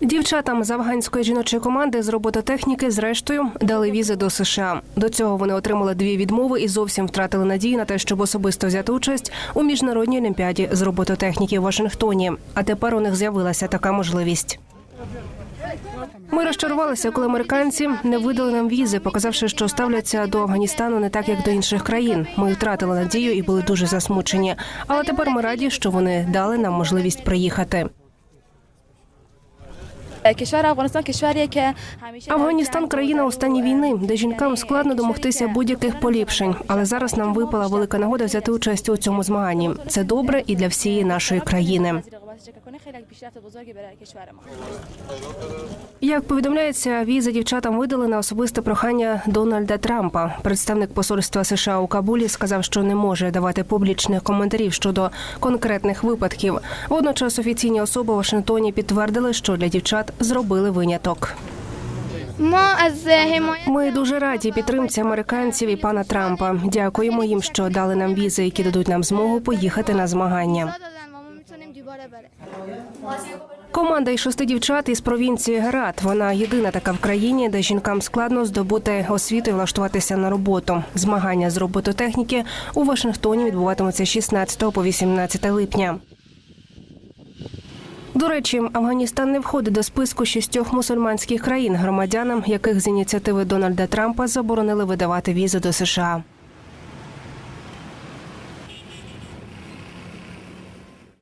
Дівчатам з афганської жіночої команди з робототехніки, зрештою, дали візи до США. До цього вони отримали дві відмови і зовсім втратили надії на те, щоб особисто взяти участь у міжнародній олімпіаді з робототехніки в Вашингтоні. А тепер у них з'явилася така можливість. Ми розчарувалися, коли американці не видали нам візи, показавши, що ставляться до Афганістану не так, як до інших країн. Ми втратили надію і були дуже засмучені. Але тепер ми раді, що вони дали нам можливість приїхати. Афганістан країна у стані війни, де жінкам складно домогтися будь-яких поліпшень. Але зараз нам випала велика нагода взяти участь у цьому змаганні. Це добре і для всієї нашої країни. رقابتش کنه خیلی پیشرفت بزرگی برای کشور ما Як повідомляється, візи дівчатам видали на особисте прохання Дональда Трампа. Представник посольства США у Кабулі сказав, що не може давати публічних коментарів щодо конкретних випадків. Водночас офіційні особи у Вашингтоні підтвердили, що для дівчат зробили виняток. ما از حمایت Ми дуже раді підтримці американців і пана Трампа. Дякуємо їм, що дали нам візи, які дадуть нам змогу поїхати на змагання. Команда із шести дівчат із провінції Герат. Вона єдина така в країні, де жінкам складно здобути освіту і влаштуватися на роботу. Змагання з робототехніки у Вашингтоні відбуватимуться 16 по 18 липня. До речі, Афганістан не входить до списку шістьох мусульманських країн, громадянам яких з ініціативи Дональда Трампа заборонили видавати візи до США.